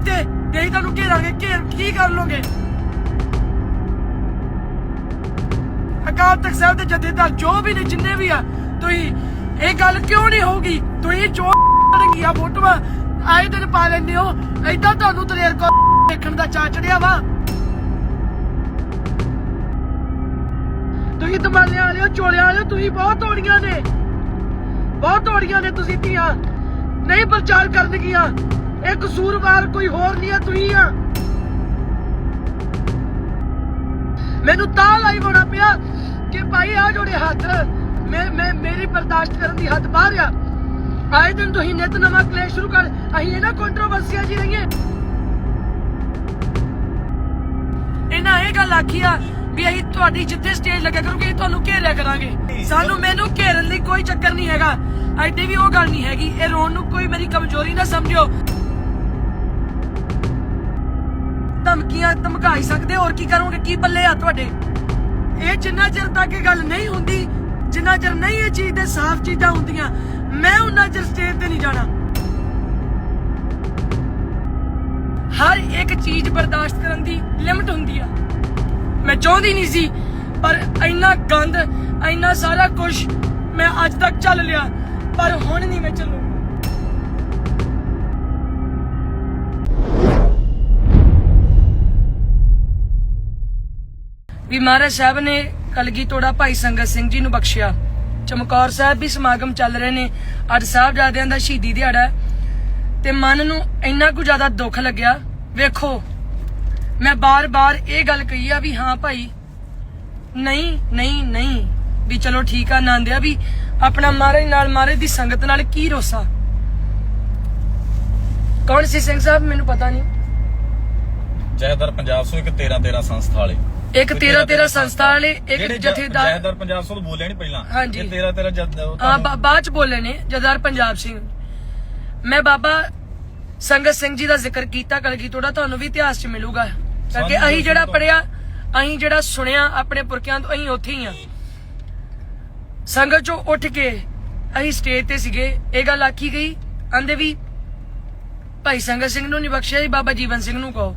ਸਕਦੇ ਤੇ ਅਸੀਂ ਤੁਹਾਨੂੰ ਘੇਰਾਂਗੇ, ਘੇਰ ਕੀ ਕਰ ਲੋਗੇ ਅਕਾਲ ਤਖਤ ਸਾਹਿਬ ਦੇ ਜਥੇਦਾਰ ਜੋ ਵੀ ਨੇ, ਜਿੰਨੇ ਵੀ ਆ, ਤੁਸੀਂ ਇਹ ਗੱਲ ਕਿਉਂ ਨਹੀਂ ਹੋਊਗੀ? ਤੁਸੀਂ ਜੋ ਰੰਗੀਆਂ ਫੋਟੋਆਂ ਆਏ ਦਿਨ ਪਾ ਲੈਂਦੇ ਹੋ, ਏਦਾਂ ਤੁਹਾਨੂੰ ਦਲੇਰ ਕੋ ਦੇਖਣ ਦਾ ਚਾ ਚੜਿਆ ਵਾ। ਤੁਸੀਂ ਦਮਾਲਿਆਂ ਵਾਲਿਓ, ਚੋਲਿਆਂ ਵਾਲਿਓ, ਤੁਸੀਂ ਬਹੁਤ ਤੋੜੀਆਂ ਨੇ। ਬਹੁਤ ਤੋੜੀਆਂ ਨੇ ਤੁਸੀਂ ਧੀਆਂ। ਨਹੀਂ ਪ੍ਰਚਾਰ ਕਰਨਗੀਆਂ। ਇਹ ਕਸੂਰਵਾਰ ਕੋਈ ਹੋਰ ਨਹੀਂ ਆ, ਤੁਸੀਂ ਆ। ਮੈਨੂੰ ਤਾਂ ਲਾਈ ਹੋਣਾ ਪਿਆ ਕਿ ਭਾਈ ਆ ਜੋੜੇ ਹੱਥ, ਮੈਂ ਮੈਂ ਮੇਰੀ ਬਰਦਾਸ਼ਤ ਕਰਨ ਦੀ ਹੱਦ ਬਾਹਰ ਆ। ਆਏ ਦਿਨ ਤੁਸੀਂ ਨਿਤ ਨਵਾਂ ਕਲੇਸ਼ ਸ਼ੁਰੂ ਕਰ, ਅਸੀਂ ਇਹਨਾਂ ਕੰਟਰੋਵਰਸੀਆਂ ਜੀ ਰਹੀਏ। ਇਹਨਾਂ ਇਹ ਗੱਲ ਆਖੀ ਆ ਵੀ ਅਸੀਂ ਤੁਹਾਡੀ ਜਿੱਥੇ ਸਟੇਜ ਲੱਗਿਆ ਕਰੂਗੇ, ਅਸੀਂ ਤੁਹਾਨੂੰ ਘੇਰਿਆ ਕਰਾਂਗੇ। ਸਾਨੂੰ ਮੈਨੂੰ ਘੇਰਨ ਲਈ ਕੋਈ ਚੱਕਰ ਨਹੀਂ ਹੈਗਾ। ਐਡੀ ਵੀ ਉਹ ਗੱਲ ਨਹੀਂ ਹੈਗੀ। ਇਹ ਰੋਣ ਨੂੰ ਕੋਈ ਮੇਰੀ ਕਮਜ਼ੋਰੀ ਨਾ ਸਮਝਿਓ। ਧਮਕੀਆਂ ਧਮਕਾਈ ਸਕਦੇ ਹੋਰ ਕੀ ਕਰੋਗੇ? ਕੀ ਪੱਲੇ ਆ ਤੁਹਾਡੇ? ਇਹ ਜਿੰਨਾ ਚਿਰ ਤੱਕ ਇਹ ਗੱਲ ਨਹੀਂ ਹੁੰਦੀ, ਜਿੰਨਾ ਚਿਰ ਨਹੀਂ ਇਹ ਚੀਜ਼ ਦੇ ਸਾਫ਼ ਚੀਜ਼ਾਂ ਹੁੰਦੀਆਂ, ਮੈਂ ਉਹਨਾਂ ਚਿਰ ਸਟੇਜ ਤੇ ਨਹੀਂ ਜਾਣਾ। ਹਰ ਇੱਕ ਚੀਜ਼ ਬਰਦਾਸ਼ਤ ਕਰਨ ਦੀ ਲਿਮਟ ਹੁੰਦੀ ਆ। ਮੈਂ ਚਾਹੁੰਦੀ ਨਹੀਂ ਸੀ, ਪਰ ਇੰਨਾ ਗੰਦ, ਇੰਨਾ ਸਾਰਾ ਕੁਝ ਮੈਂ ਅੱਜ ਤੱਕ ਚੱਲ ਲਿਆ, ਪਰ ਹੁਣ ਨਹੀਂ ਮੈਂ ਚੱਲੂ ਵੀ ਮਹਾਰਾਜ ਸਾਹਿਬ ਨੇ ਕਲਗੀ ਤੋੜਾ ਭਾਈ ਸੰਗਤ ਸਿੰਘ ਜੀ ਨੂੰ ਬਖਸ਼ਿਆ। ਚਮਕੌਰ ਸਾਹਿਬ ਵੀ ਸਮਾਗਮ ਚੱਲ ਰਹੇ ਨੇ। ਅੱਜ ਸਾਹਿਬਜ਼ਾਦਿਆਂ ਦਾ ਸ਼ਹੀਦੀ ਦਿਹਾੜਾ ਤੇ ਮਨ ਨੂੰ ਇੰਨਾ ਕੁ ਜ਼ਿਆਦਾ ਦੁੱਖ ਲੱਗਿਆ। ਵੇਖੋ, ਮੈਂ ਬਾਰ-ਬਾਰ ਇਹ ਗੱਲ ਕਹੀ ਆ ਵੀ ਹਾਂ ਭਾਈ, ਨਹੀਂ ਨਹੀਂ ਨਹੀਂ, ਵੀ ਚਲੋ ਠੀਕ ਆ ਆਨੰਦ ਆ ਵੀ ਆਪਣਾ ਮਹਾਰਾਜ ਨਾਲ ਮਹਾਰਾਜ ਦੀ ਸੰਗਤ ਨਾਲ ਕੀ ਰੋਸਾ? ਕੌਣ ਸੀ ਸਿੰਘ ਸਾਹਿਬ? ਮੈਨੂੰ ਪਤਾ ਨਹੀਂ। ਜੈਦਰ ਪੰਜਾਬ ਸੋ ਇੱਕ 13 13 ਸੰਸਥਾ ਵਾਲੇ। ਇੱਕ 13 13 ਸੰਸਥਾ ਵਾਲੇ ਇੱਕ ਜਿਹੜੇ ਜ- ਜਥੇਦਾਰ ਜੈਦਰ ਪੰਜਾਬ ਸੋ ਬੋਲਿਆ ਨਹੀਂ ਪਹਿਲਾਂ। ਹਾਂਜੀ। ਇਹ 13 13 ਜਦ ਉਹ ਤੁਹਾਨੂੰ- ਬਾਅਦ ਚ ਬੋਲੇ ਨੇ ਜਦਾਰ ਪੰਜਾਬ ਸਿੰਘ। ਮੈਂ ਬਾਬਾ ਸੰਗਤ ਸਿੰਘ ਜੀ ਦਾ ਜ਼ਿਕਰ ਕੀਤਾ ਕਲਗੀ ਤੋੜਾ ਤੁਹਾਨੂੰ ਵੀ ਇਤਿਹਾਸ ਚ ਮਿਲੂਗਾ। ਕਿਉਂਕਿ ਸਾਨੂੰ ਅਸੀਂ ਜਿਹੜਾ ਪੜਿਆ ਅਸੀਂ ਜਿਹੜਾ ਸੁਣਿਆ ਆਪਣੇ ਪੁਰਖਿਆਂ ਤੋਂ ਅਸੀਂ ਉੱਥੇ ਹੀ ਆ ਸੰਗਤ ਚੋਂ ਉੱਠ ਕੇ ਅਸੀਂ ਸਟੇਜ ਤੇ ਸੀਗੇ। ਇਹ ਗੱਲ ਆਖੀ ਗਈ ਆਂਦੇ ਵੀ ਭਾਈ ਸੰਗਤ ਸਿੰਘ ਨੂੰ ਨਹੀਂ ਬਖਸ਼ਿਆ ਜੀ ਬਾਬਾ ਜੀਵਨ ਸਿੰਘ ਨੂੰ ਕਹੋ।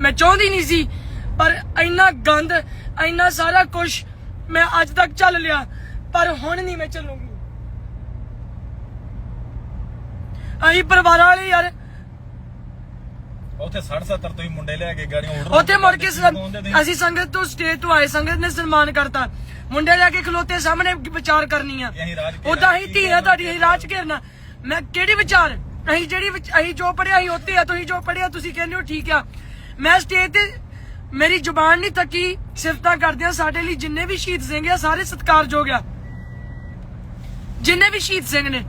ਮੈਂ ਚਾਹੁੰਦੀ ਨਹੀਂ ਸੀ ਪਰ ਇੰਨਾ ਗੰਦ ਇੰਨਾ ਸਾਰਾ ਕੁਝ ਮੈਂ ਅੱਜ ਤੱਕ ਚੱਲ ਲਿਆ ਪਰ ਹੁਣ ਨਹੀਂ ਮੈਂ ਚੱਲੂਗੀ ਅਸੀਂ ਪਰਿਵਾਰਾਂ ਵਾਲੇ ਯਾਰ ਉੱਥੇ 60 70 ਤੁਸੀਂ ਮੁੰਡੇ ਲਿਆ ਕੇ ਗਾੜੀਆਂ order ਉੱਥੇ ਮੁੜ ਕੇ। ਅਸੀਂ ਸੰਗਤ ਤੋਂ ਸਟੇਜ ਤੋਂ ਆਏ ਸੰਗਤ ਨੇ ਸਨਮਾਨ ਕਰਤਾ। ਮੁੰਡੇ ਲੈ ਕੇ ਖਲੋਤੇ ਸਾਹਮਣੇ ਵਿਚਾਰ ਕਰਨੀ ਆ। ਅਸੀਂ ਰਾਜ ਘੇਰਾ, ਉਦਾਂ ਹੀ ਕੀ ਧੀਆ ਤੁਹਾਡੀ ਅਸੀਂ ਰਾਜ ਘੇਰਨਾ। ਮੈਂ ਕਿਹੜੀ ਵਿਚਾਰ? ਅਸੀਂ ਜਿਹੜੀ ਵਿਚ- ਅਸੀਂ ਜੋ ਪੜਿਆ ਅਸੀਂ ਉੱਤੇ ਆ ਤੁਸੀਂ ਜੋ ਪੜਿਆ ਤੁਸੀਂ ਕਹਿੰਦੇ ਹੋ ਠੀਕ ਆ। ਮੈਂ ਸਟੇਜ ਤੇ ਮੇਰੀ ਜ਼ੁਬਾਨ ਨਹੀਂ ਤੱਕੀ ਸਿਫਤਾਂ ਕਰਦੇ ਆ ਸਾਡੇ ਲਈ ਜਿੰਨੇ ਵੀ ਸ਼ਹੀਦ ਸਿੰਘ ਆ ਸਾਰੇ ਸਤਿਕਾਰਯੋਗ ਆ। ਜਿੰਨੇ ਵੀ ਸ਼ਹੀਦ ਸਿੰਘ ਨੇ।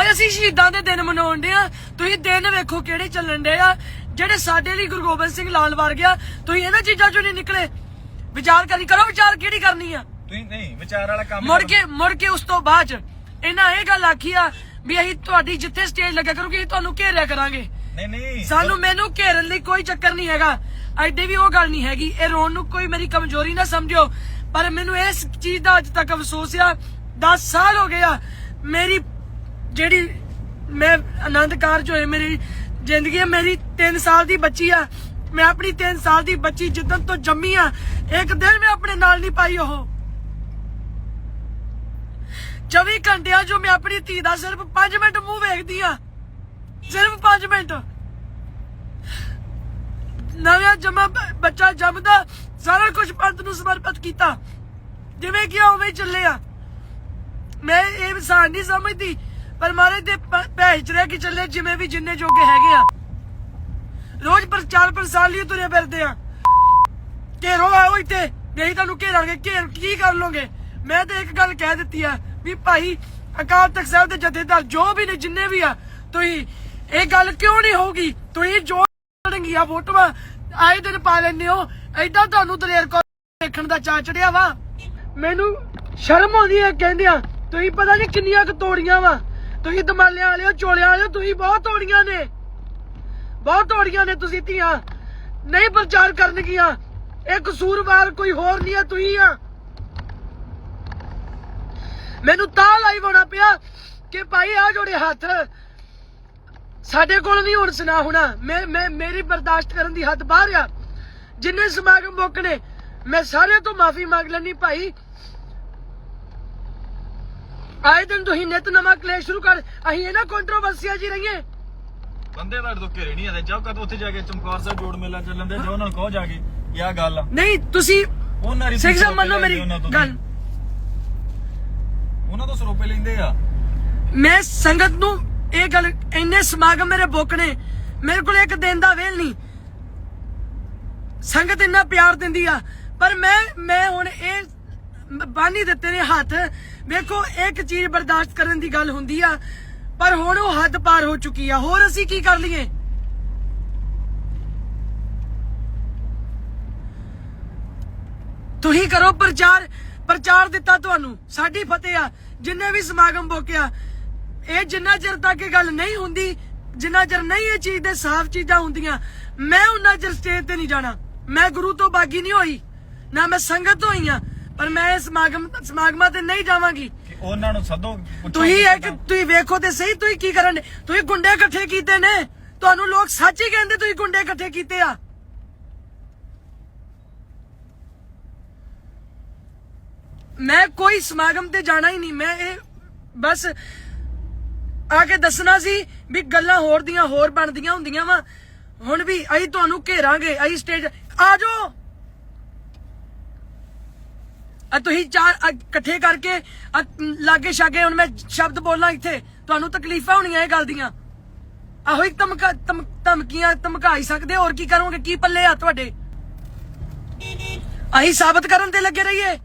ਅੱਜ ਅਸੀਂ ਸ਼ਹੀਦਾਂ ਦੇ ਦਿਨ ਮਨਾਉਂਦੇ ਆ। ਤੁਸੀਂ ਦਿਨ ਵੇਖੋ ਕਿਹੜੇ ਚੱਲਣ ਦੇ ਆ। ਜਿਹੜੇ ਸਾਡੇ ਲਈ ਗੁਰੂ ਗੋਬਿੰਦ ਸਿੰਘ ਲਾਲ ਵਰ ਗਿਆ ਤੁਸੀਂ ਇਹਨਾਂ ਚੀਜ਼ਾਂ ਚੋਂ ਨਹੀਂ ਨਿਕਲੇ। ਵਿਚਾਰ ਕਰੀ ਕਰੋ ਵਿਚਾਰ ਕਿਹੜੀ ਕਰਨੀ ਆ? ਤੁਸੀਂ ਨਹੀਂ ਵਿਚਾਰ ਵਾਲਾ ਕੰਮ ਮੁੜ। ਕੇ ਮੁੜ ਕੇ ਉਸ ਤੋਂ ਬਾਅਦ ਇਹਨਾਂ ਇਹ ਗੱਲ ਆਖੀ ਆ ਵੀ ਅਸੀਂ ਤੁਹਾਡੀ ਜਿੱਥੇ ਸਟੇਜ ਲੱਗਿਆ ਕਰੂਗੀ ਅਸੀਂ ਤੁਹਾਨੂੰ ਘੇਰਿਆ ਕਰਾਂਗੇ। ਨਹੀਂ ਨਹੀਂ। ਸਾਨੂੰ ਮੈਨੂੰ ਘੇਰਨ ਲਈ ਕੋਈ ਚੱਕਰ ਨਹੀਂ ਹੈਗਾ। ਐਡੀ ਵੀ ਉਹ ਗੱਲ ਨਹੀਂ ਹੈਗੀ। ਇਹ ਰੋਣ ਨੂੰ ਕੋਈ ਮੇਰੀ ਕਮਜ਼ੋਰੀ ਨਾ ਸਮਝਿਓ। ਪਰ ਮੈਨੂੰ ਇਸ ਚੀਜ਼ ਦਾ ਅੱਜ ਤੱਕ ਅਫਸੋਸ ਆ। 10 ਸਾਲ ਹੋ ਗਏ ਆ। ਮੇਰੀ ਜਿਹੜੀ ਮੈਂ ਆਨੰਦ ਕਾਰਜ ਹੋਏ, ਮੇਰੀ ਜ਼ਿੰਦਗੀ ਮੇਰੀ 3 ਸਾਲ ਦੀ ਬੱਚੀ ਆ। ਮੈਂ ਆਪਣੀ 3 ਸਾਲ ਦੀ ਬੱਚੀ ਜਿੱਦਣ ਤੋਂ ਜੰਮੀ ਆ, ਇੱਕ ਦਿਨ ਮੈਂ ਆਪਣੇ ਨਾਲ ਨਹੀਂ ਪਾਈ ਉਹ। 24 ਘੰਟਿਆਂ ਜੋ ਮੈਂ ਆਪਣੀ ਧੀ ਦਾ ਸਿਰਫ 5 ਮਿੰਟ ਮੂੰਹ ਵੇਖਦੀ ਆ। ਸਿਰਫ 5 ਮਿੰਟ। ਨਵਾਂ ਜਮਾ ਬੱਚਾ ਜੰਮਦਾ, ਸਾਰਾ ਕੁਝ ਪੰਥ ਨੂੰ ਸਮਰਪਿਤ ਕੀਤਾ। ਜਿਵੇਂ ਕਿ ਉਵੇਂ ਚੱਲੇ ਆ। ਮੈਂ ਇਹ ਇਨਸਾਨ ਨਹੀਂ ਸਮਝਦੀ, ਪਰ ਮਾਰੇ ਦੇ ਪ- ਰਹਿ ਕੇ ਚੱਲੇ ਜਿਵੇਂ ਵੀ ਜਿੰਨੇ ਜੋਗੇ ਹੈਗੇ ਆ। ਰੋਜ਼ ਪ੍ਰਚਾਰ ਪ੍ਰਸਾਰ ਲਈ ਤੁਰੇ ਫਿਰਦੇ ਆ। ਘੇਰੋ ਆਓ ਇੱਥੇ, ਨਹੀਂ ਤੁਹਾਨੂੰ ਘੇਰਾਂਗੇ, ਘੇਰ ਕੀ ਕਰ ਲੋਗੇ ਮੈਂ ਤਾਂ ਇੱਕ ਗੱਲ ਕਹਿ ਦਿੱਤੀ ਆ ਵੀ ਭਾਈ ਅਕਾਲ ਤਖਤ ਸਾਹਿਬ ਦੇ ਜਥੇਦਾਰ ਜੋ ਵੀ ਨੇ ਜਿੰਨੇ ਵੀ ਆ, ਤੁਸੀਂ ਇਹ ਗੱਲ ਕਿਉਂ ਨਹੀਂ ਹੋਊਗੀ? ਤੁਸੀਂ ਜੋ ਲੜਨਗੀਆਂ ਫੋਟੋਆਂ ਆਏ ਦਿਨ ਪਾ ਲੈਂਦੇ ਹੋ ਐਦਾਂ ਤੁਹਾਨੂੰ ਦਲੇਰ ਕੋ ਦੇਖਣ ਦਾ ਚਾ ਚੜਿਆ ਵਾ। ਮੈਨੂੰ ਸ਼ਰਮ ਆਉਂਦੀ ਹੈ ਕਹਿੰਦਿਆਂ, ਤੁਸੀਂ ਪਤਾ ਨਹੀਂ ਕਿੰਨੀਆਂ ਕੁ ਤੋੜੀਆਂ ਵਾ। ਤੁਸੀਂ ਦਮਾਲਿਆਂ ਵਾਲਿਓ, ਚੋਲਿਆਂ ਵਾਲਿਓ, ਤੁਸੀਂ ਬਹੁਤ ਤੋੜੀਆਂ ਨੇ। ਬਹੁਤ ਤੋੜੀਆਂ ਨੇ ਤੁਸੀਂ ਧੀਆਂ। ਨਹੀਂ ਪ੍ਰਚਾਰ ਕਰਨਗੀਆਂ। ਇਹ ਕਸੂਰਵਾਰ ਕੋਈ ਹੋਰ ਨਹੀਂ ਆ, ਤੁਸੀਂ ਆ। ਮੈਨੂੰ ਤਾਂ ਲਾਈਵ ਹੋਣਾ ਪਿਆ ਕਿ ਭਾਈ ਆ ਜੋੜੇ ਹੱਥ ਸਾਡੇ ਕੋਲ ਨਹੀਂ ਹੁਣ ਸੁਣਾ ਹੋਣਾ। ਮੈਂ ਮੈਂ ਮੇਰੀ ਬਰਦਾਸ਼ਤ ਕਰਨ ਦੀ ਹੱਦ ਬਾਹਰ ਆ। ਜਿੰਨੇ ਸਮਾਗਮ ਮੁੱਕਣੇ ਮੈਂ ਸਾਰਿਆਂ ਤੋਂ ਮਾਫੀ ਮੰਗ ਲੈਣੀ ਭਾਈ। ਆਏ ਦਿਨ ਤੁਸੀਂ ਨਿਤ ਨਵਾਂ ਕਲੇਸ਼ ਸ਼ੁਰੂ ਕਰ ਅਸੀਂ ਇਹਨਾਂ ਕੰਟਰੋਵਰਸੀਆਂ ਜੀ ਰਹੀਏ। ਬੰਦੇ ਤੋਂ ਘੇਰੇ ਨਹੀਂ ਆਦੇ ਜਾਓ ਕਦ ਉੱਥੇ ਜਾ ਕੇ ਚਮਕੌਰ ਸਾਹਿਬ ਜੋੜ ਮੇਲਾ ਚੱਲਣ ਦੇ ਜੋ ਉਹਨਾਂ ਨੂੰ ਕਹੋ ਜਾ ਕੇ ਇਹ ਗੱਲ ਆ। ਨਹੀਂ ਤੁਸੀਂ ਉਹਨਾਂ ਦੀ ਸਿੰਘ ਸਾਹਿਬ ਮੰਨੋ ਮੇਰੀ ਗੱਲ। ਉਹਨਾਂ ਤੋਂ ਸਰੋਪੇ ਲੈਂਦੇ ਆ। ਮੈਂ ਸੰਗਤ ਨੂੰ ਇਹ ਗੱਲ ਇੰਨੇ ਸਮਾਗਮ ਮੇਰੇ ਬੁੱਕ ਨੇ, ਮੇਰੇ ਕੋਲ ਇੱਕ ਦਿਨ ਦਾ ਵੇਲ ਨਹੀਂ। ਸੰਗਤ ਇੰਨਾ ਪਿਆਰ ਦਿੰਦੀ ਆ, ਪਰ ਮੈਂ ਮੈਂ ਹੁਣ ਇਹ ਬਾਨੀ ਦਿੱਤੇ ਨੇ ਹੱਥ। ਵੇਖੋ, ਇੱਕ ਚੀਜ਼ ਬਰਦਾਸ਼ਤ ਕਰਨ ਦੀ ਗੱਲ ਹੁੰਦੀ ਆ, ਪਰ ਹੁਣ ਉਹ ਹੱਦ ਪਾਰ ਹੋ ਚੁੱਕੀ ਆ। ਹੋਰ ਅਸੀਂ ਕੀ ਕਰ ਲਈਏ? ਤੁਸੀਂ ਕਰੋ ਪ੍ਰਚਾਰ ਪ੍ਰਚਾਰ ਦਿੱਤਾ ਤੁਹਾਨੂੰ। ਸਾਡੀ ਫਤਿਹ ਆ। ਜਿੰਨੇ ਵੀ ਸਮਾਗਮ ਬੋਕਿਆ ਇਹ ਜਿੰਨਾ ਚਿਰ ਤੱਕ ਇਹ ਗੱਲ ਨਹੀਂ ਹੁੰਦੀ ਜਿੰਨਾ ਚਿਰ ਨਹੀਂ ਇਹ ਚੀਜ਼ ਦੇ ਸਾਫ਼ ਚੀਜ਼ਾਂ ਹੁੰਦੀਆਂ ਮੈਂ ਉਹਨਾਂ ਚਿਰ ਸਟੇਜ ਤੇ ਨਹੀਂ ਜਾਣਾ। ਮੈਂ ਗੁਰੂ ਤੋਂ ਬਾਗੀ ਨਹੀਂ ਹੋਈ ਨਾ ਮੈਂ ਸੰਗਤ ਹੋਈ ਆ ਪਰ ਮੈਂ ਇਹ ਸਮਾਗਮ ਸਮਾਗਮਾਂ ਤੇ ਨਹੀਂ ਜਾਵਾਂਗੀ। ਉਹਨਾਂ ਨੂੰ ਸੱਦੋ ਤੁਸੀਂ ਇੱਕ ਤੁਸੀਂ ਵੇਖੋ ਤੇ ਸਹੀ ਤੁਸੀਂ ਕੀ ਕਰਨ ਤੁਸੀਂ ਗੁੰਡੇ ਇਕੱਠੇ ਕੀਤੇ ਨੇ। ਤੁਹਾਨੂੰ ਲੋਕ ਸੱਚ ਹੀ ਕਹਿੰਦੇ ਤੁਸੀਂ ਗੁੰਡੇ ਇਕੱਠੇ ਕੀਤੇ ਆ। ਮੈਂ ਕੋਈ ਸਮਾਗਮ ਤੇ ਜਾਣਾ ਹੀ ਨਹੀਂ ਮੈਂ ਇਹ ਬਸ ਆ ਕੇ ਦੱਸਣਾ ਸੀ ਵੀ ਗੱਲਾਂ ਹੋਰ ਦੀਆਂ ਹੋਰ ਬਣਦੀਆਂ ਹੁੰਦੀਆਂ ਵਾ। ਹੁਣ ਵੀ ਅਸੀਂ ਤੁਹਾਨੂੰ ਘੇਰਾਂਗੇ, ਅਸੀਂ ਸਟੇਜ ਆ ਜਾਓ। ਆ ਤੁਸੀਂ ਚਾਰ ਆ ਇਕੱਠੇ ਕਰਕੇ ਲਾਗੇ ਛਾਗੇ ਹੁਣ ਮੈਂ ਸ਼ਬਦ ਬੋਲਾਂ ਇੱਥੇ, ਤੁਹਾਨੂੰ ਤਕਲੀਫਾਂ ਹੋਣੀਆਂ ਇਹ ਗੱਲ ਦੀਆਂ। ਆਹੋ ਹੀ ਧਮਕਾ ਧਮ- ਧਮਕੀਆਂ ਧਮਕਾਈ ਸਕਦੇ, ਹੋਰ ਕੀ ਕਰੋਗੇ? ਕੀ ਪੱਲੇ ਆ ਤੁਹਾਡੇ? ਅਸੀਂ ਸਾਬਤ ਕਰਨ ਤੇ ਲੱਗੇ ਰਹੀਏ।